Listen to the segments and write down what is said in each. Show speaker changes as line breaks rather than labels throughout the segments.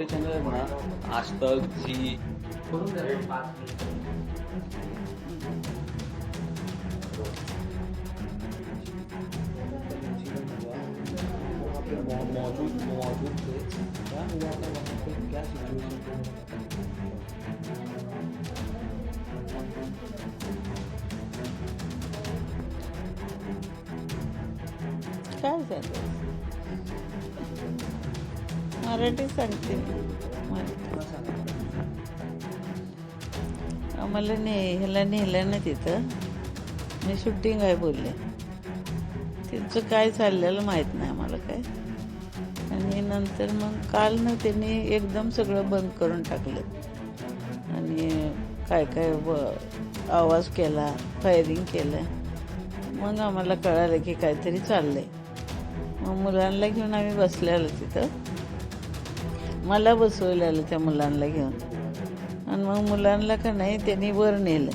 छोटे चॅनल आहेत ना आज तक झी मौजूद मौजूद थे क्या हुआ था वहाँ पे क्या सिचुएशन
काय झालं मराठी सांगते. आम्हाला ने ह्याला नेलं ना तिथं. मी शूटिंग आहे बोलले. तिचं काय चाललेलं माहीत नाही आम्हाला काय. आणि नंतर मग काल ना त्यांनी एकदम सगळं बंद करून टाकलं. आणि काय काय आवाज केला फायरिंग केलं. मग आम्हाला कळालं की काहीतरी चाललंय. मग मुलांना घेऊन आम्ही बसलेलो तिथं. मला बसवलेलं त्या मुलांना घेऊन. आणि मग मुलांना का नाही त्यांनी वर नेलं.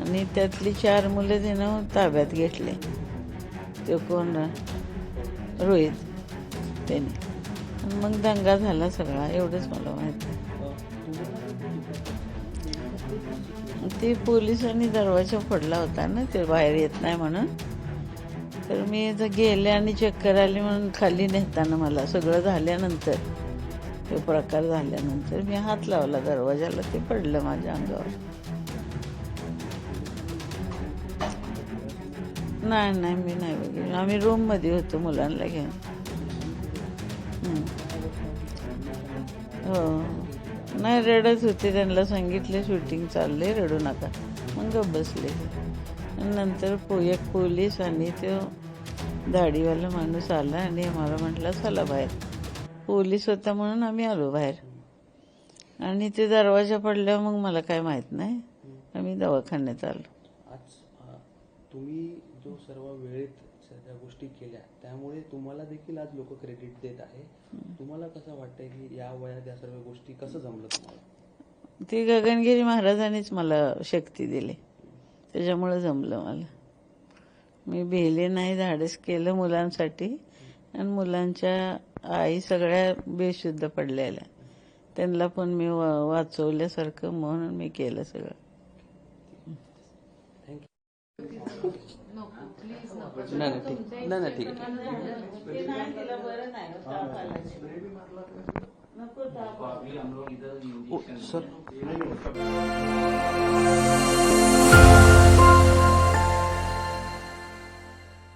आणि त्यातली चार मुलं त्यानं ताब्यात घेतले. ते कोण रोहित. त्याने. आणि मग दंगा झाला सगळा एवढंच मला माहिती. ते पोलिसांनी दरवाजा फोडला होता ना ते बाहेर येत नाही म्हणून. तर मी गेले आणि चक्कर आली म्हणून खाली नेताना मला सगळं झाल्यानंतर. तो प्रकार झाल्यानंतर मी हात लावला दरवाजाला ते पडलं माझ्या अंगावर. नाही नाही मी नाही बघितलं. आम्ही रूममध्ये होतो मुलांना घेऊन. हो. नाही रडत होते त्यांना सांगितले शूटिंग चालले रडू नका. मग बसले. नंतर पो एक पोलीस आणि तो दाढीवाला माणूस आला आणि आम्हाला म्हटलं चला बाहेर. पोलीस होता म्हणून आम्ही आलो बाहेर. आणि ते दरवाजा पडल्यावर मग मला काय माहीत नाही. आम्ही दवाखान्यात आलो.
तुम्ही जो सर्व वेळेत सगळ्या गोष्टी केल्या त्यामुळे तुम्हाला देखील आज लोक क्रेडिट देत आहे. तुम्हाला कसं वाटतंय की या वयात या सर्व गोष्टी कसं जमलं तुम्हाला?
ती गगनगिरी महाराजांनीच मला शक्ती दिली. त्याच्यामुळं जमलं मला. मी भेले नाही धाडस केलं मुलांसाठी. आणि मुलांच्या आई सगळ्या बेशुद्ध पडलेल्या. त्यांना पण मी वा- वाचवल्यासारखं म्हणून मी केलं सगळं.
सर.